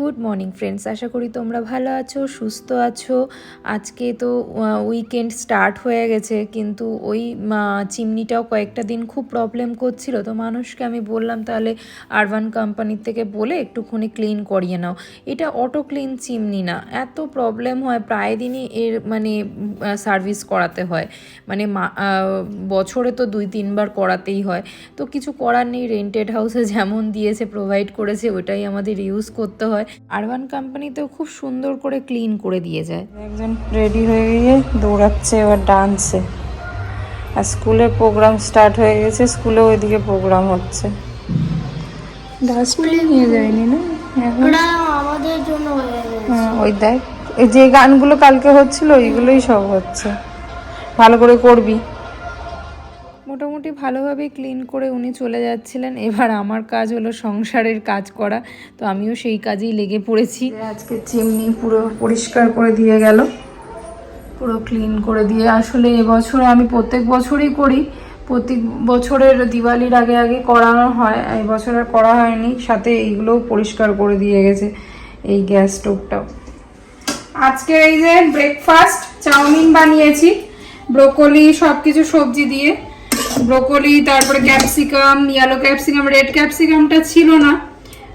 Good morning friends. আশা করি তোমরা ভালো আছো, সুস্থ আছো। আজকে তো উইকেন্ড স্টার্ট হয়ে গেছে, কিন্তু ওই চিমনিটাও কয়েকটা দিন খুব প্রবলেম করছিল। তো মানুষকে আমি বললাম, তাহলে আরবান কোম্পানির থেকে বলে একটুখানি ক্লিন করিয়ে নাও। এটা অটো ক্লিন চিমনি না। এত প্রবলেম হয়, প্রায় দিনই এর মানে সার্ভিস করাতে হয়। মানে বছরে তো দুই, তিনবার করাতেই হয়। তো কিছু করার নেই, রেন্টেড হাউসে যেমন দিয়েছে, প্রোভাইড করেছে, ওটাই আমাদের ইউজ করতে হয়। আরবান কোম্পানিতেও খুব সুন্দর করে ক্লিন করে দিয়ে যায়। একজন রেডি হয়ে গিয়ে দৌড়াচ্ছে এবার ডান্সে। আর স্কুলে প্রোগ্রাম স্টার্ট হয়ে গেছে স্কুলে ওইদিকে প্রোগ্রাম হচ্ছে। ডাস্টবিনে নিয়ে যায়নি না? এখন? আমাদের জন্য হয়ে হ্যাঁ, ওই দেখ এই যে গানগুলো কালকে হচ্ছিল ওইগুলোই সব হচ্ছে। ভালো করে করবি। মোটামুটি ভালোভাবে ক্লিন করে উনি চলে যাচ্ছিলেন। এবার আমার কাজ হলো সংসারের কাজ করা। তো আমিও সেই কাজেই লেগে পড়েছি। আজকে চিমনি পুরো পরিষ্কার করে দিয়ে গেল। পুরো ক্লিন করে দিয়ে। আসলে এবছর আমি প্রত্যেক বছরই করি। প্রত্যেক বছরের দিওয়ালির আগে আগে করানো হয়। এই বছর আর করা হয়নি। সাথে এইগুলোও পরিষ্কার করে দিয়ে গেছে এই গ্যাস স্টোভটাও। আজকে এই যে ব্রেকফাস্ট চাউমিন বানিয়েছি। ব্রোকলি সব কিছু সবজি দিয়ে। ব্রোকলি, তারপরে ক্যাপসিকাম ইয়েলো ক্যাপসিকাম রেড ক্যাপসিকামটা ছিল না।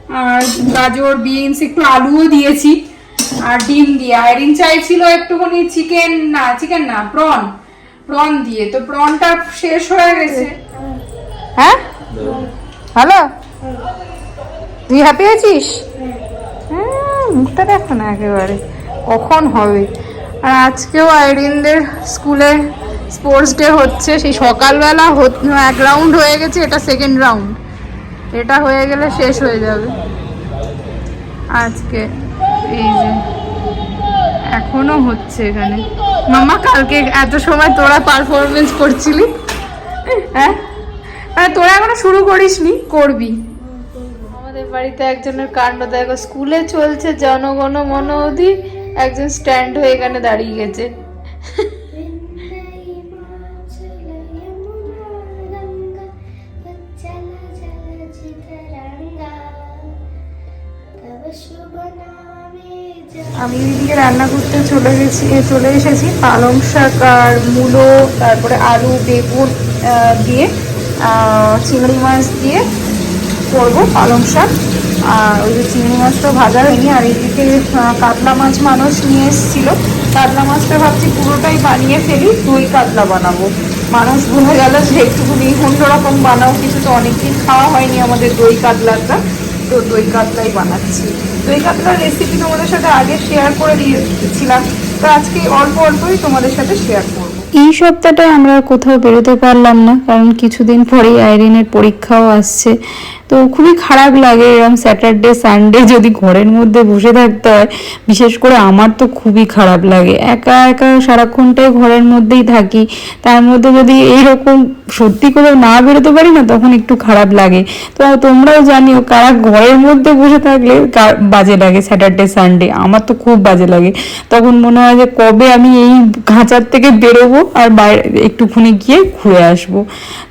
আর গাজর বিনস একটু আলুও দিয়েছি। আর ডিম দিয়ে। আইরিন চাইছিল একটুখানি চিকেন, না চিকেন না, প্রন। প্রন দিয়ে। তো প্রনটা শেষ হয়ে গেছে। হ্যাঁ? হ্যালো? তুই হ্যাপি আছিস? হ্যাঁ মুখটা দেখো না একেবারে। কখন হবে? আর আজকেও আইরিনদের স্কুলে স্পোর্টস ডে হচ্ছে, সেই সকালবেলা এক রাউন্ড হয়ে গেছে, এটা সেকেন্ড রাউন্ড এটা হয়ে গেলে শেষ হয়ে যাবে। আজকে এই যে, এখনও হচ্ছে এখানে। মামা কালকে এত সময় তোরা পারফরমেন্স করছিলি? হ্যাঁ? মানে তোরা এখনও শুরু করিসনি, করবি। আমাদের বাড়িতে একজনের কাণ্ড দেখো, স্কুলে চলছে জনগণ মন অধি একজন স্ট্যান্ড হয়ে এখানে দাঁড়িয়ে গেছে। আমি এদিকে রান্না করতে চলে গেছি চলে এসেছি পালং শাক আর মূলো, তারপরে আলু, বেগুন দিয়ে চিংড়ি মাছ দিয়ে করব পালং শাক। আর ওই যে চিংড়ি মাছটা ভাজা হয়নি, আর এদিকে কাতলা মাছ মানুষ নিয়ে এসেছিল। কাতলা মাছটা ভাবছি পুরোটাই বানিয়ে ফেলি, দই কাতলা বানাবো। মানুষ ভুলে গেল যে একটুখানি অন্যরকম বানাও, কিছু তো অনেকদিন খাওয়া হয়নি আমাদের দই কাতলাটা। তো দই কাতলাই বানাচ্ছি। দই কাতলার রেসিপি তোমাদের সাথে আগে শেয়ার করে দিয়েছিলাম তো আজকে অল্প অল্পই তোমাদের সাথে শেয়ার করব। এই সপ্তাহটা আমরা কোথাও বেরোতে পারলাম না, কারণ কিছুদিন পরেই আইরিনের পরীক্ষাও আসছে। তো খুবই খারাপ লাগে এরকম স্যাটারডে সানডে যদি ঘরের মধ্যে বসে থাকতে হয়, বিশেষ করে আমার তো খুবই খারাপ লাগে। একা একা সারাক্ষণটাই ঘরের মধ্যেই থাকি। তার মধ্যে যদি এইরকম সত্যি করে না বেরোতে পারি না, তখন একটু খারাপ লাগে। তো তোমরাও জানিও, কারা ঘরের মধ্যে বসে থাকলে বাজে লাগে স্যাটারডে সানডে আমার তো খুব বাজে লাগে। তখন মনে হয় যে কবে আমি এই খাঁচার থেকে বেরোবো আর বাইরে একটুখানি গিয়ে ঘুরে আসব।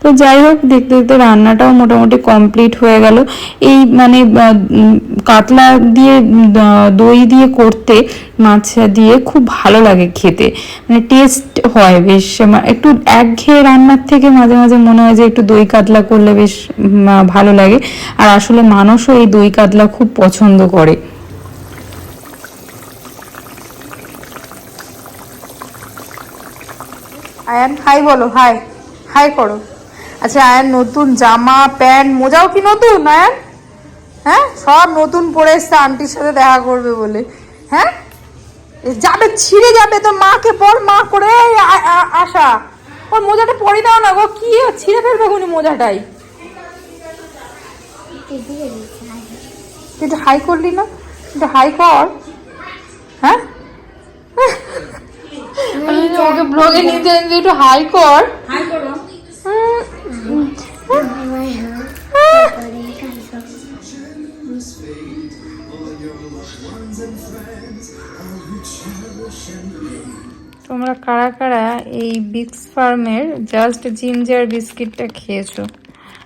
তো যাই হোক, দেখতে দেখতে রান্নাটাও মোটামুটি কমপ্লিট হয়ে গেল। এই মানে কাতলা দিয়ে দই দিয়ে করতে, মাছ দিয়ে খুব ভালো লাগে খেতে। মানে টেস্ট হয় বেশ একটু একঘেয়ে রান্নার থেকে মাঝে মাঝে মনে হয় যে একটু দই কাতলা করলে বেশ ভালো লাগে। আর আসলে মানুষও এই দই কাতলা খুব পছন্দ করে। আয়ান, হাই বলো, হাই হাই করো। আচ্ছা আয়ান, নতুন জামা, প্যান্ট, মোজাও কি নতুন, আয়ান? হ্যাঁ? সব নতুন পরে এসছে, আন্টির সাথে দেখা করবে বলে। হ্যাঁ? যাবে, ছিঁড়ে যাবে তো মাকে পর মা করে, এই আ- আ- আশা। ওর মোজাটা পরে দাও না গো, কি ছিঁড়ে ফেলবে উনি মোজাটাই? তুই হাই করলি না? একটু হাই কর। হ্যাঁ? ওকে ব্লগে নিতে একটু হাই কর। তোমরা কারা কারা এই বিক্স ফার্মের জাস্ট জিঞ্জার বিস্কিটটা খেয়েছো?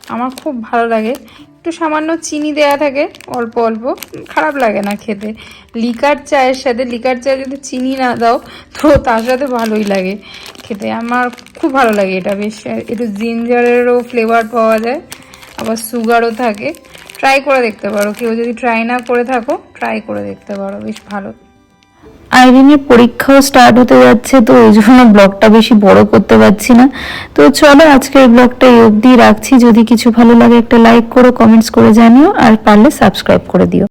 আমার খুব ভালো লাগে। একটু সামান্য চিনি দেয়া থাকে, অল্প অল্প। খারাপ লাগে না খেতে। লিকার চায়ের সাথে লিকার চায়ে যদি চিনি না দাও, তো তার সাথে ভালোই লাগে খেতে। আমার খুব ভালো লাগে এটা বেশ। একটু জিঞ্জারেরও ফ্লেভার পাওয়া যায়, আবার সুগারও থাকে। ট্রাই করে দেখতে পারো। কেউ যদি ট্রাই না করে থাকো ট্রাই করে দেখতে পারো। বেশ ভালো। আইরিনের পরীক্ষাও স্টার্ট হতে যাচ্ছে, তো ওই জন্য ব্লগটা বেশি বড় করতে পারছি না। তো চলো আজকের ব্লগটা এই অবধি রাখছি। যদি কিছু ভালো লাগে একটা লাইক করো কমেন্টস করে জানিও, আর পারলে সাবস্ক্রাইব করে দিও।